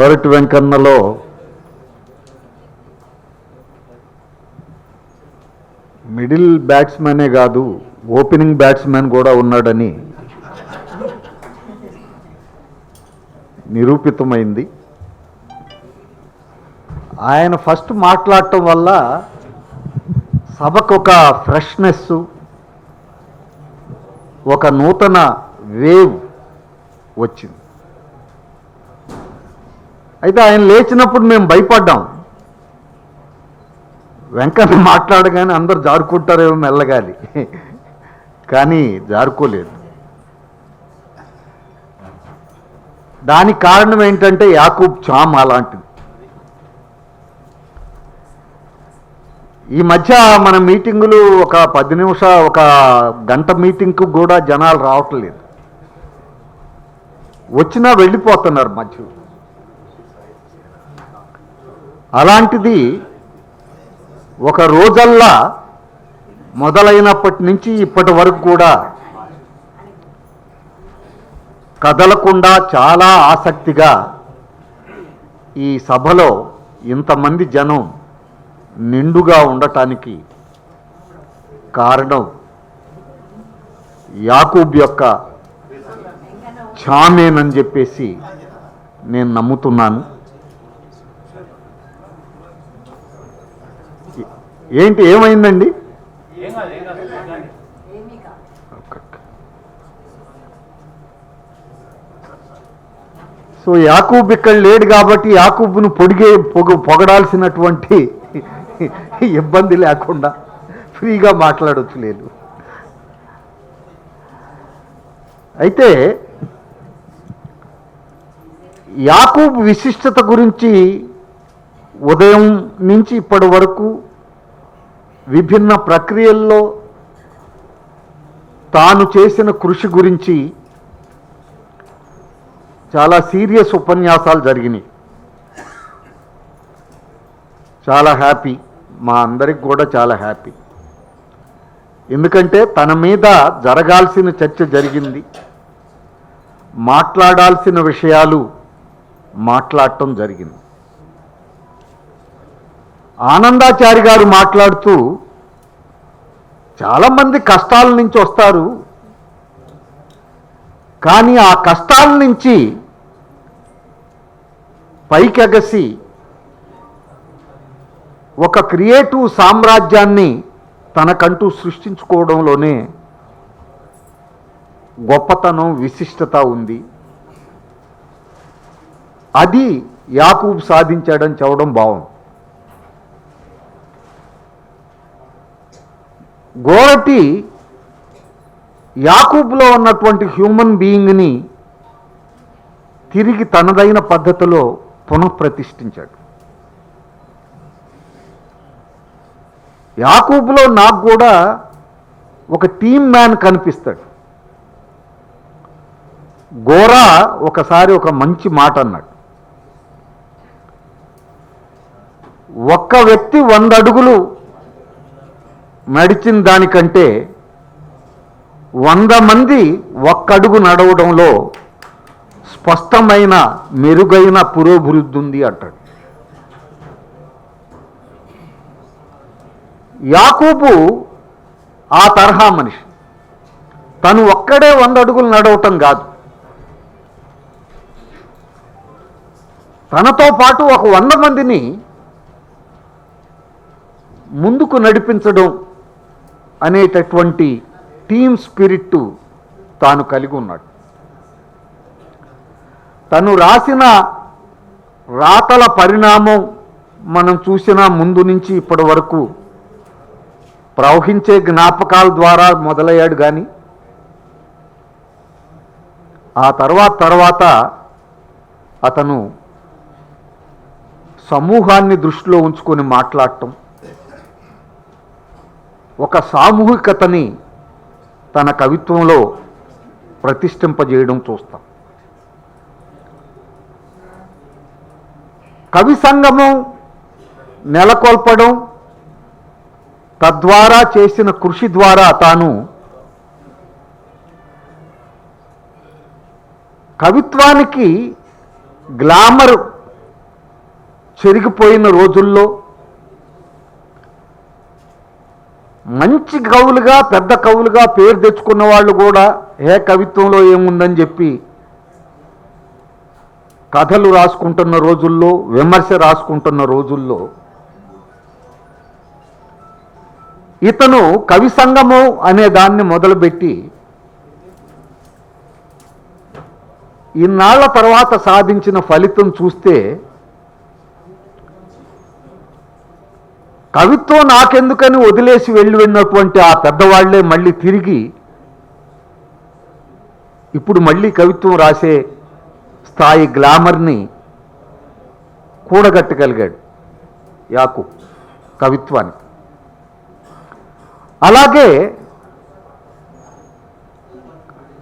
Gorati వెంకన్నలో middle బ్యాట్స్మెనే కాదు opening batsmen కూడా ఉన్నాడని నిరూపితమైంది. ఆయన ఫస్ట్ మాట్లాడటం వల్ల సభకు ఒక ఫ్రెష్నెస్ ఒక నూతన వేవ్ వచ్చింది. అయితే ఆయన లేచినప్పుడు మేము భయపడ్డాం. వెంకన్న మాట్లాడగానే అందరు జారుకుంటారేమో మెల్లగాలి. కానీ జారుకోలేదు. దానికి కారణం ఏంటంటే యాకూబ్ చామ్ అలాంటిది. ఈ మధ్య మన మీటింగులు ఒక పది నిమిష ఒక గంట మీటింగ్కు కూడా జనాలు రావట్లేదు. వచ్చినా వెళ్ళిపోతున్నారు మధ్యలో. అలాంటిది ఒక రోజల్లా మొదలైనప్పటి నుంచి ఇప్పటి వరకు కూడా కదలకుండా చాలా ఆసక్తిగా ఈ సభలో ఇంతమంది జనం నిండుగా ఉండటానికి కారణం యాకూబ్ యొక్క ఛామేనని చెప్పేసి నేను నమ్ముతున్నాను. ఏంటి ఏమైందండి? సో యాకూబ్ ఇక్కడ లేడు కాబట్టి యాకూబ్ను పొడిగే పొగ పొగడాల్సినటువంటి ఇబ్బంది లేకుండా ఫ్రీగా మాట్లాడొచ్చు లేదు అయితే యాకూబ్ విశిష్టత గురించి ఉదయం నుంచి ఇప్పటి వరకు విభిన్న ప్రక్రియల్లో తాను చేసిన కృషి గురించి చాలా సీరియస్ ఉపన్యాసాలు జరిగినాయి. చాలా హ్యాపీ. మా అందరికి కూడా చాలా హ్యాపీ. ఎందుకంటే తన మీద జరగాల్సిన చర్చ జరిగింది. మాట్లాడాల్సిన విషయాలు మాట్లాడటం జరిగింది. ఆనందాచారి గారు మాట్లాడుతూ చాలామంది కష్టాల నుంచి వస్తారు. కానీ ఆ కష్టాల నుంచి పైకెగసి ఒక క్రియేటివ్ సామ్రాజ్యాన్ని తనకంటూ సృష్టించుకోవడంలోనే గొప్పతనం విశిష్టత ఉంది. అది యాకూబ్ సాధించాడని చెప్పడం భావం గోరటి యాకూబ్లో ఉన్నటువంటి హ్యూమన్ బీయింగ్ని తిరిగి తనదైన పద్ధతిలో పునఃప్రతిష్ఠించాడు. యాకూబ్లో నాకు కూడా ఒక టీమ్ మ్యాన్ కనిపిస్తాడు. గోరా ఒకసారి ఒక మంచి మాట అన్నాడు. ఒక్క వ్యక్తి వంద అడుగులు నడిచిన దానికంటే వంద మంది ఒక్క అడుగు నడవడంలో స్పష్టమైన మెరుగైన పురోభివృద్ధి ఉంది అంటాడు. యాకూబు ఆ తరహా మనిషి. తను ఒక్కడే వంద అడుగులు నడవటం కాదు. తనతో పాటు ఒక వంద మందిని ముందుకు నడిపించడం అనేటటువంటి టీమ్ స్పిరిట్ తాను కలిగి ఉన్నాడు. తను రాసిన రాతల పరిణామం మనం చూసిన ముందు నుంచి ఇప్పటి వరకు ప్రవహించే జ్ఞాపకాల ద్వారా మొదలయ్యాడు కానీ ఆ తర్వాత తర్వాత అతను సమూహాన్ని దృష్టిలో ఉంచుకొని మాట్లాడటం ఒక సామూహికతని తన కవిత్వంలో ప్రతిష్ఠింపజేయడం చూస్తాం. కవి సంగమం నెలకొల్పడం తద్వారా చేసిన కృషి ద్వారా తాను కవిత్వానికి గ్లామర్ చెరిగిపోయిన రోజుల్లో మంచి కవులుగా పెద్ద కవులుగా పేరు తెచ్చుకున్న వాళ్ళు కూడా ఏ కవిత్వంలో ఏముందని చెప్పి కథలు రాసుకుంటున్న రోజుల్లో విమర్శ రాసుకుంటున్న రోజుల్లో ఇతను కవి సంగమం అనే దాన్ని మొదలుపెట్టి ఇన్నాళ్ళ తర్వాత సాధించిన ఫలితం చూస్తే కవిత్వం నాకెందుకని వదిలేసి వెళ్ళి వెళ్ళినటువంటి ఆ పెద్దవాళ్ళే మళ్ళీ తిరిగి ఇప్పుడు మళ్ళీ కవిత్వం రాసే స్థాయి గ్లామర్ని కూడగట్టగలిగాడు యాకు కవిత్వాన్ని. అలాగే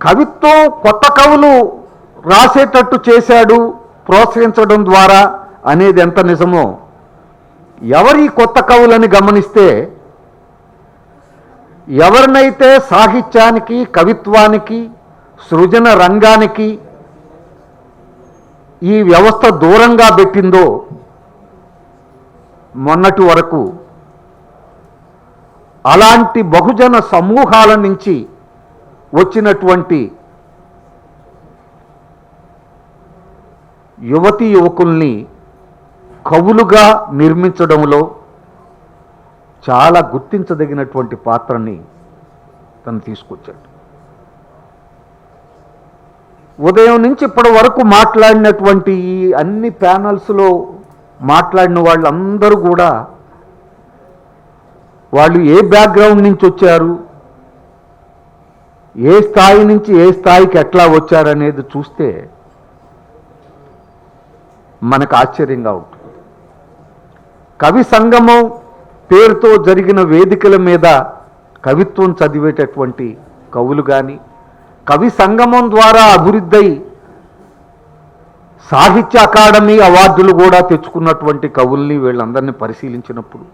కవిత్వం కొత్త కవులు రాసేటట్టు చేశాడు ప్రోత్సహించడం ద్వారా అనేది ఎంత నిజమో ఎవరి కొత్త కవులని గమనిస్తే ఎవరినైతే సాహిత్యానికి కవిత్వానికి సృజన రంగానికి ఈ వ్యవస్థ దూరంగా పెట్టిందో మొన్నటి వరకు అలాంటి బహుజన సమూహాల నుంచి వచ్చినటువంటి యువతీ యువకుల్ని కవులుగా నిర్మించడంలో చాలా గుర్తించదగినటువంటి పాత్రని తను తీసుకొచ్చాడు. ఉదయం నుంచి ఇప్పటి వరకు మాట్లాడినటువంటి ఈ అన్ని ప్యానల్స్లో మాట్లాడిన వాళ్ళందరూ కూడా వాళ్ళు ఏ బ్యాక్గ్రౌండ్ నుంచి వచ్చారు ఏ స్థాయి నుంచి ఏ స్థాయికి ఎట్లా వచ్చారనేది చూస్తే మనకు ఆశ్చర్యంగా ఉంటుంది. కవి సంగమం పేరుతో జరిగిన వేదికల మీద కవిత్వం చదివేటటువంటి కవులు కానీ కవి సంగమం ద్వారా అభివృద్ధి సాహిత్య అకాడమీ అవార్డులు కూడా తెచ్చుకున్నటువంటి కవుల్ని వీళ్ళందరినీ పరిశీలించినప్పుడు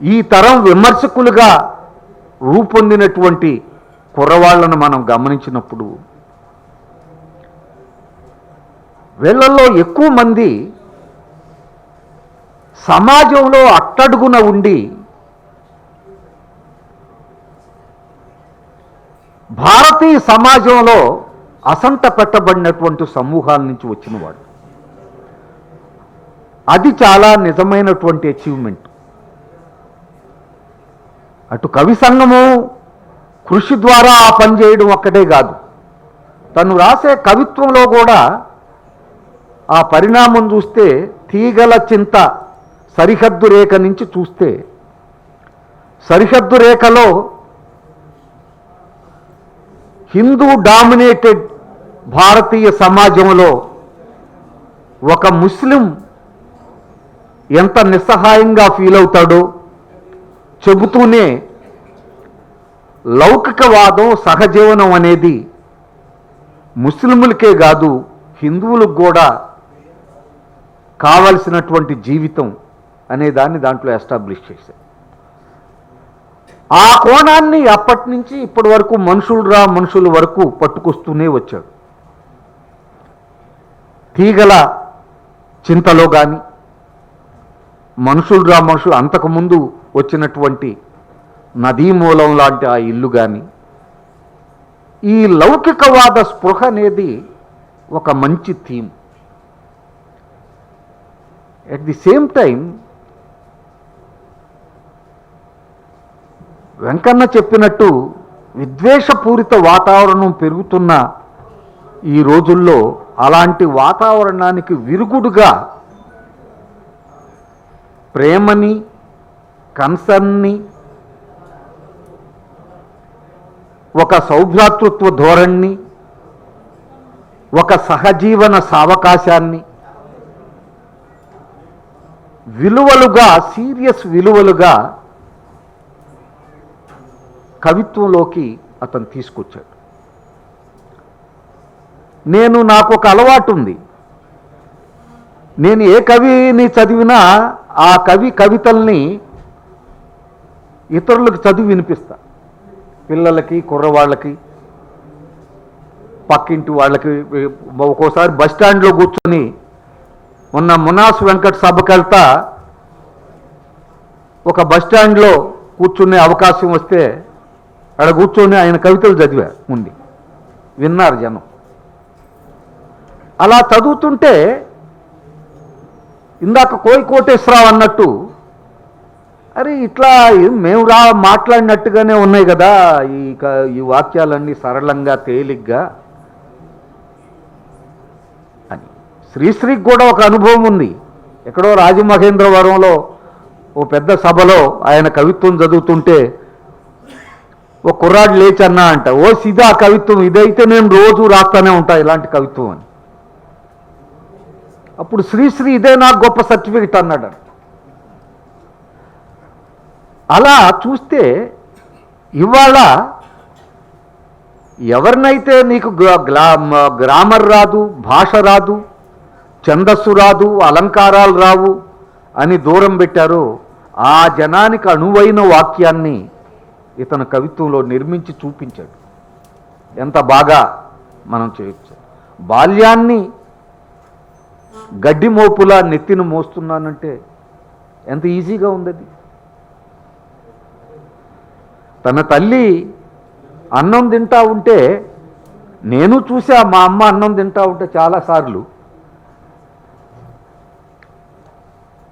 ఈ తరం విమర్శకులుగా రూపొందినటువంటి కుర్రవాళ్ళను మనం గమనించినప్పుడు వీళ్ళల్లో ఎక్కువ మంది సమాజంలో అట్టడుగున ఉండి భారతీయ సమాజంలో అసంత పెట్టబడినటువంటి సమూహాల నుంచి వచ్చినవాడు. అది చాలా నిజమైనటువంటి అచీవ్మెంట్ అటు కవి సంఘము కృషి ద్వారా ఆ పని చేయడం ఒక్కటే కాదు. తను రాసే కవిత్వంలో కూడా ఆ పరిణామం చూస్తే తీగల చింత సరిహద్దు రేఖ నుంచి చూస్తే సరిహద్దు రేఖలో హిందూ డామినేటెడ్ భారతీయ సమాజంలో ఒక ముస్లిం ఎంత నిస్సహాయంగా ఫీల్ అవుతాడో చెబుతూనే లౌకికవాదం సహజీవనం అనేది ముస్లిములకే కాదు హిందువులకు కూడా కావలసినటువంటి జీవితం. అనే దాన్ని దాంట్లో ఎస్టాబ్లిష్ చేశారు. ఆ కోణాన్ని అప్పటి నుంచి ఇప్పటి వరకు మనుషులు రా మనుషుల వరకు పట్టుకొస్తూనే వచ్చాడు. తీగల చింతలో కానీ మనుషులు రా మనుషులు అంతకుముందు వచ్చినటువంటి నదీ మూలం లాంటి ఆ ఇల్లు కానీ ఈ లౌకికవాద స్పృహ అనేది ఒక మంచి theme. At the same time Venkanna చెప్పినట్టు విద్వేషపూరిత వాతావరణం పెరుగుతున్న ఈ రోజుల్లో అలాంటి వాతావరణానికి విరుగుడుగా ప్రేమని కన్సర్న్ని ఒక సౌభ్రాతృత్వ ధోరణిని ఒక సహజీవన సావకాశాన్ని విలువలుగా సీరియస్ విలువలుగా కవిత్వంలోకి అతను తీసుకొచ్చాడు. నేను నాకు ఒక అలవాటు ఉంది. నేను ఏ కవిని చదివినా ఆ కవి కవితల్ని ఇతరులకు చదివి వినిపిస్తా. పిల్లలకి కుర్రవాళ్ళకి పక్కింటి వాళ్ళకి ఒక్కోసారి బస్ స్టాండ్లో కూర్చొని మొన్న మునాస్ వెంకట్ సభకి వెళ్తా ఒక బస్ స్టాండ్లో కూర్చునే అవకాశం వస్తే అక్కడ కూర్చొని ఆయన కవితలు చదివా ఉంది విన్నారు జనం. అలా చదువుతుంటే ఇందాక కోయి కోటేశ్వరరావు అన్నట్టు అరే ఇట్లా మేము రా మాట్లాడినట్టుగానే ఉన్నాయి కదా ఈ క- ఈ వాక్యాలన్నీ సరళంగా తేలిగ్గా అని. శ్రీశ్రీకి కూడా ఒక అనుభవం ఉంది. ఎక్కడో రాజమహేంద్రవరంలో ఓ పెద్ద సభలో ఆయన కవిత్వం చదువుతుంటే ఓ కుర్రాడు లేచి అన్నా అంట ఓ సిదా కవిత్వం ఇదైతే నేను రోజు రాస్తానే ఉంటా ఇలాంటి కవిత్వం అని. అప్పుడు శ్రీశ్రీ ఇదే నాకు గొప్ప సర్టిఫికెట్ అన్నాడు అలా చూస్తే ఇవాళ ఎవరినైతే నీకు గ్లా- గ్రామర్ రాదు భాష రాదు ఛందస్సు రాదు అలంకారాలు రావు అని దూరం పెట్టారో ఆ జనానికి అణువైన వాక్యాన్ని ఇతను కవిత్వంలో నిర్మించి చూపించాడు. ఎంత బాగా మనం చేయొచ్చు. బాల్యాన్ని గడ్డి మోపులా నెత్తిన మోస్తున్నానంటే ఎంత ఈజీగా ఉంది అది తన తల్లి అన్నం తింటా ఉంటే నేను చూసా మా అమ్మ అన్నం తింటా ఉంటే చాలాసార్లు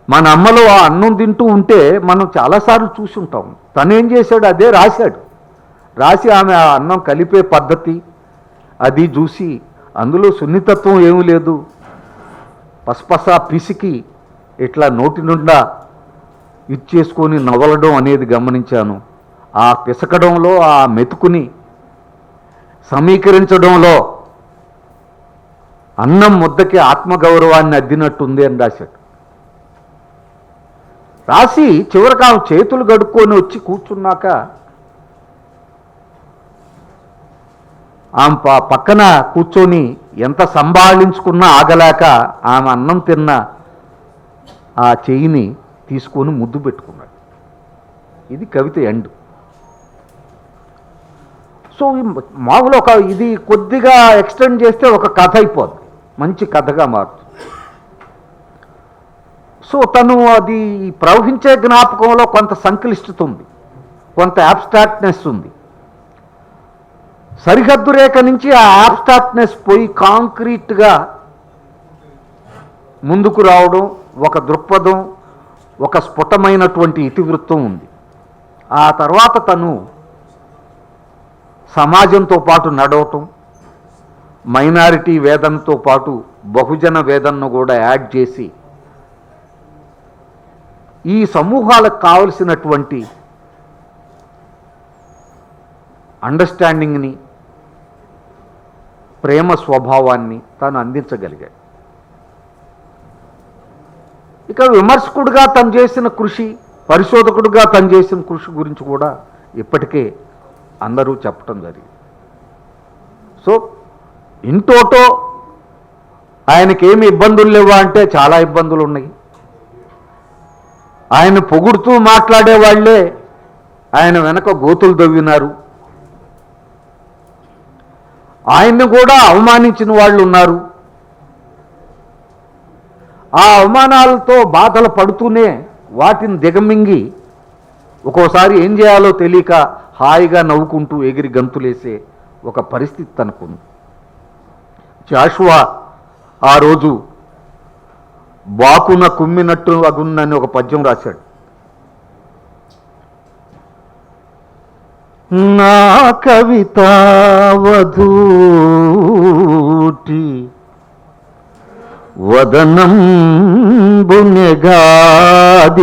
మన అమ్మలో ఆ అన్నం తింటూ ఉంటే మనం చాలాసార్లు చూసి ఉంటాం తను ఏం చేశాడు? అదే రాశాడు. రాసి ఆమె ఆ అన్నం కలిపే పద్ధతి అది చూసి అందులో సున్నితత్వం ఏమీ లేదు. పసపస పిసికి ఇట్లా నోటి నుండా ఇచ్చేసుకొని నవలడం అనేది గమనించాను. ఆ పిసకడంలో ఆ మెతుకుని సమీకరించడంలో అన్నం ముద్దకి ఆత్మగౌరవాన్ని అద్దినట్టుంది అని రాశాడు. రాసి చివరికి ఆమె చేతులు గడుక్కొని వచ్చి కూర్చున్నాక ఆమె ప- పక్కన కూర్చొని ఎంత సంభాళించుకున్నా ఆగలేక ఆమె అన్నం తిన్న ఆ చెయ్యిని తీసుకొని ముద్దు పెట్టుకున్నాడు. ఇది కవిత ఎండ్. సో మామూలు ఒక ఇది కొద్దిగా ఎక్స్టెండ్ చేస్తే ఒక కథ అయిపోద్ది. మంచి కథగా మారుతుంది. సో తను అది ప్రవహించే జ్ఞాపకంలో కొంత సంక్లిష్టత ఉంది కొంత యాబ్స్ట్రాక్ట్నెస్ ఉంది. సరిహద్దు రేఖ నుంచి ఆ యాబ్స్ట్రాక్ట్నెస్ పోయి కాంక్రీట్గా ముందుకు రావడం ఒక దృక్పథం ఒక స్ఫుటమైనటువంటి ఇతివృత్తం ఉంది. ఆ తర్వాత తను సమాజంతో పాటు నడవటం మైనారిటీ వేదనతో పాటు బహుజన వేదనను కూడా యాడ్ చేసి ఈ సమూహాలకు కావలసినటువంటి అండర్స్టాండింగ్ని ప్రేమ స్వభావాన్ని తాను అందించగలిగాడు. ఇక విమర్శకుడుగా తను చేసిన కృషి పరిశోధకుడుగా తను చేసిన కృషి గురించి కూడా ఇప్పటికే అందరూ చెప్పటం జరిగింది. సో ఇంటోటో ఆయనకేమి ఇబ్బందులు లేవా అంటే చాలా ఇబ్బందులు ఉన్నాయి. ఆయన పొగుడుతూ మాట్లాడే వాళ్ళే ఆయన వెనక గోతులు దవ్వినారు. ఆయన్ని కూడా అవమానించిన వాళ్ళు ఉన్నారు. ఆ అవమానాలతో బాధలు పడుతూనే వాటిని దిగమింగి ఒక్కోసారి ఏం చేయాలో తెలియక హాయిగా నవ్వుకుంటూ ఎగిరి గంతులేసే ఒక పరిస్థితి తనకుంది జాషువా ఆ రోజు బాకున కుమ్మినట్టు అగున్నని ఒక పద్యం రాశాడు. నా కవిత వధూటి వదనం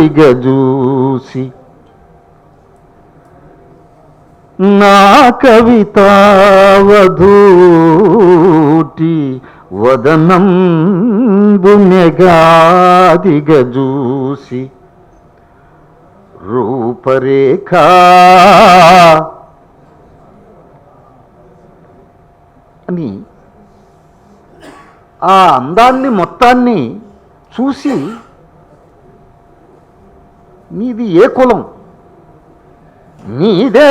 బునెగాదిగజూసి నా కవిత వధూటి వదనం చూసి రూపరేఖ అని ఆ అందాన్ని మొత్తాన్ని చూసి నీది ఏ కులం? నీదే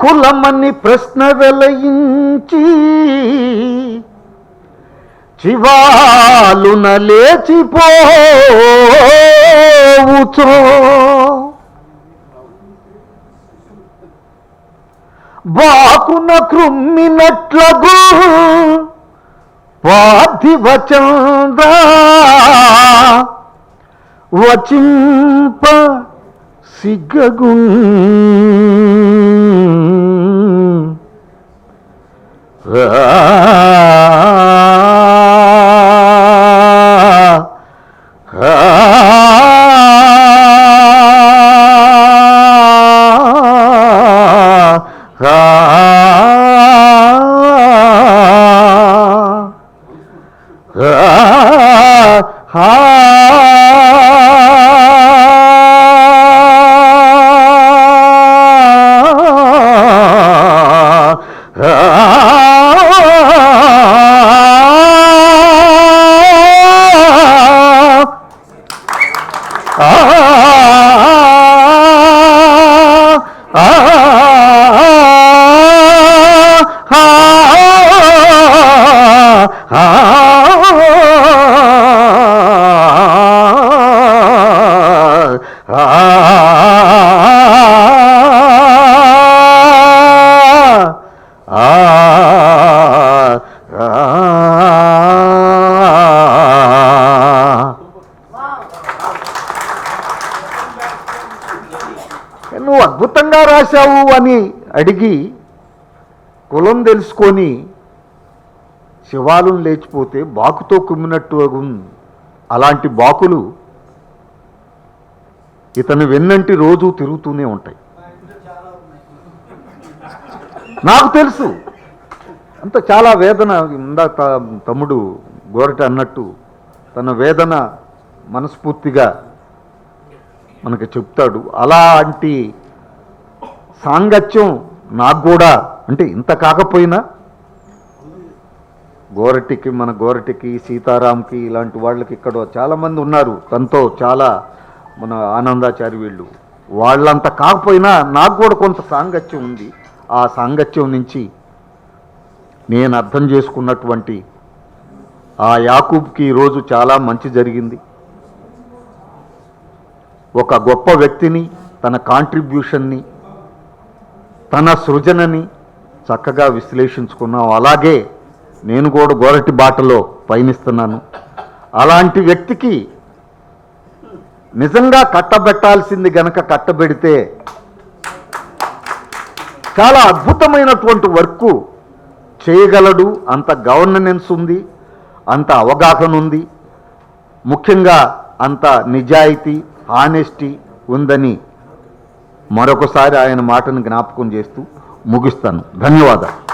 కులమని ప్రశ్న వెలయించి చివాలున లేచిపోవుచో. బాకున కృమ్మినట్లగు పార్థివ చంద్ర వచింప సిగ్గగున్ ఎలా రాశావు అని అడిగి కులం తెలుసుకొని శివాలను లేచిపోతే బాకుతో కుమ్మినట్టు అలాంటి బాకులు ఇతను వెన్నంటి రోజు తిరుగుతూనే ఉంటాయి. నాకు తెలుసు. అంత చాలా వేదన ఇందాక తమ్ముడు గోరటి అన్నట్టు. తన వేదన మనస్ఫూర్తిగా మనకి చెప్తాడు. అలాంటి సాంగత్యం నాకు కూడా. అంటే ఇంత కాకపోయినా గోరటికి మన గోరటికి సీతారాంకి ఇలాంటి వాళ్ళకి ఇక్కడ చాలామంది ఉన్నారు. తనతో చాలా మన ఆనందాచారి వీళ్ళు. వాళ్ళంత కాకపోయినా నాకు కూడా కొంత సాంగత్యం ఉంది. ఆ సాంగత్యం నుంచి నేను అర్థం చేసుకున్నటువంటి ఆ యాకూబ్కి ఈరోజు చాలా మంచి జరిగింది. ఒక గొప్ప వ్యక్తిని తన కాంట్రిబ్యూషన్ని తన సృజనని చక్కగా విశ్లేషించుకున్నాం అలాగే నేను కూడా గోరటి బాటలో పయనిస్తున్నాను. అలాంటి వ్యక్తికి నిజంగా కట్టబెట్టాల్సింది గనక కట్టబెడితే చాలా అద్భుతమైనటువంటి వర్క్ చేయగలడు. అంత గవర్నెన్స్ ఉంది అంత అవగాహన ఉంది ముఖ్యంగా అంత నిజాయితీ హానెస్టీ ఉందని మరొకసారి ఆయన మాటను జ్ఞాపకం చేస్తూ ముగిస్తాను. ధన్యవాదాలు.